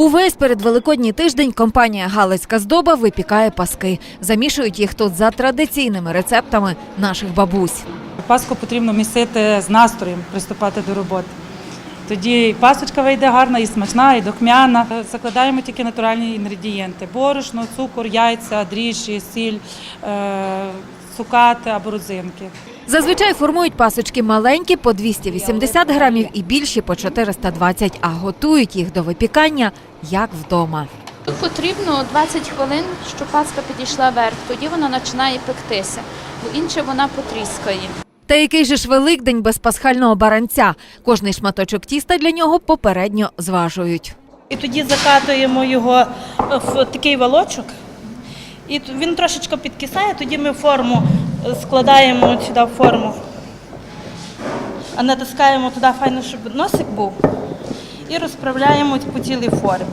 Увесь передвеликодній тиждень компанія Галицька здоба випікає паски. Замішують їх тут за традиційними рецептами наших бабусь. Паску потрібно місити з настроєм, приступати до роботи. Тоді і пасочка вийде гарна, і смачна, і духмяна. Закладаємо тільки натуральні інгредієнти: борошно, цукор, яйця, дріжджі, сіль, е, цукати або родзинки. Зазвичай формують пасочки маленькі по 280 грамів і більші по 420, а готують їх до випікання як вдома. Тут потрібно 20 хвилин, щоб паска підійшла вверх, тоді вона починає пектися, бо інше вона потріскає. Та який же ж Великдень без пасхального баранця? Кожний шматочок тіста для нього попередньо зважують. І тоді закатуємо його в такий валочок. І він трошечки підкисає, тоді ми форму е, складаємо сюди форму, а натискаємо туди файно, щоб носик був, і розправляємо по цілій формі.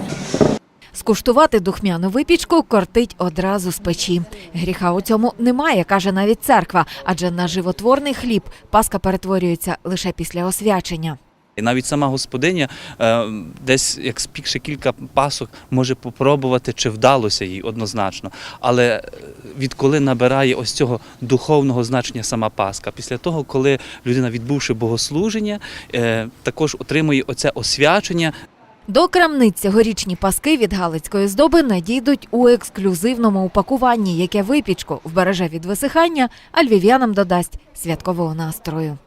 Скуштувати духмяну випічку кортить одразу з печі. Гріха у цьому немає, каже навіть церква, адже на животворний хліб паска перетворюється лише після освячення. І навіть сама господиня, е, десь як спікши кілька пасок, може попробувати, чи вдалося їй однозначно. Але е, відколи набирає ось цього духовного значення сама Пасха, після того, коли людина, відбувши богослуження, е, також отримує оце освячення, До крамниць цьогорічні паски від галицької здоби надійдуть у ексклюзивному упакуванні, яке випічку вбереже від висихання, а львів'янам додасть святкового настрою.